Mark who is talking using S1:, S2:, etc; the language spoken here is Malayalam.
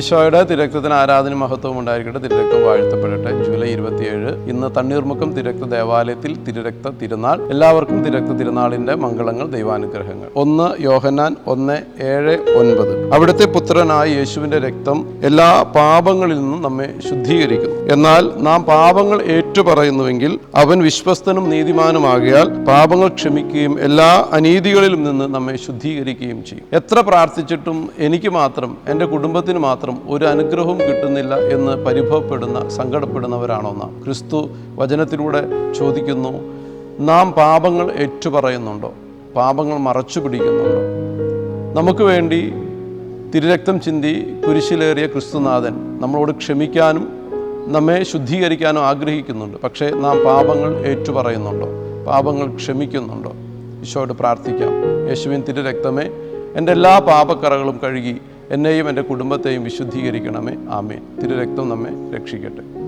S1: ഈശോയുടെ തിരക്തത്തിന് ആരാധന മഹത്വം ഉണ്ടായിരിക്കട്ടെ. തിരക്തം വാഴ്ത്തപ്പെടട്ടെ. ജൂലൈ ഇരുപത്തിയേഴ് ഇന്ന് തണ്ണീർമുക്കം തിരക്ത ദേവാലയത്തിൽ തിരക്ത തിരുനാൾ. എല്ലാവർക്കും തിരക്ത തിരുനാളിന്റെ മംഗളങ്ങൾ ദൈവാനുഗ്രഹങ്ങൾ. ഒന്ന് യോഹന്നാൻ ഒന്ന് ഏഴ് ഒൻപത്. അവിടുത്തെ പുത്രനായ യേശുവിന്റെ രക്തം എല്ലാ പാപങ്ങളിൽ നിന്നും നമ്മെ ശുദ്ധീകരിക്കുന്നു. എന്നാൽ നാം പാപങ്ങൾ ഏറ്റുപറയുന്നുവെങ്കിൽ അവൻ വിശ്വസ്തനും നീതിമാനുമാകിയാൽ പാപങ്ങൾ ക്ഷമിക്കുകയും എല്ലാ അനീതികളിലും നിന്ന് നമ്മെ ശുദ്ധീകരിക്കുകയും ചെയ്യും. എത്ര പ്രാർത്ഥിച്ചിട്ടും എനിക്ക് മാത്രം എന്റെ കുടുംബത്തിന് മാത്രം ഒരു അനുഗ്രഹവും കിട്ടുന്നില്ല എന്ന് പരിഭവപ്പെടുന്ന സങ്കടപ്പെടുന്നവരാണോ നാം ക്രിസ്തു വചനത്തിലൂടെ ചോദിക്കുന്നു നാം പാപങ്ങൾ ഏറ്റുപറയുന്നുണ്ടോ? പാപങ്ങൾ മറച്ചു പിടിക്കുന്നുണ്ടോ? നമുക്ക് വേണ്ടി തിരുരക്തം ചിന്തി കുരിശിലേറിയ ക്രിസ്തുനാഥൻ നമ്മളോട് ക്ഷമിക്കാനും നമ്മെ ശുദ്ധീകരിക്കാനും ആഗ്രഹിക്കുന്നുണ്ട്. പക്ഷേ നാം പാപങ്ങൾ ഏറ്റുപറയുന്നുണ്ടോ? പാപങ്ങൾ ക്ഷമിക്കുന്നുണ്ടോ? ഈശോയോട് പ്രാർത്ഥിക്കാം. യേശുവിൻ തിരുരക്തമേ എന്റെ എല്ലാ പാപക്കറകളും കഴുകി എന്നെയും എന്റെ കുടുംബത്തെയും വിശുദ്ധീകരിക്കണമേ. ആമേൻ. തിരുരക്തം നമ്മെ രക്ഷിക്കട്ടെ.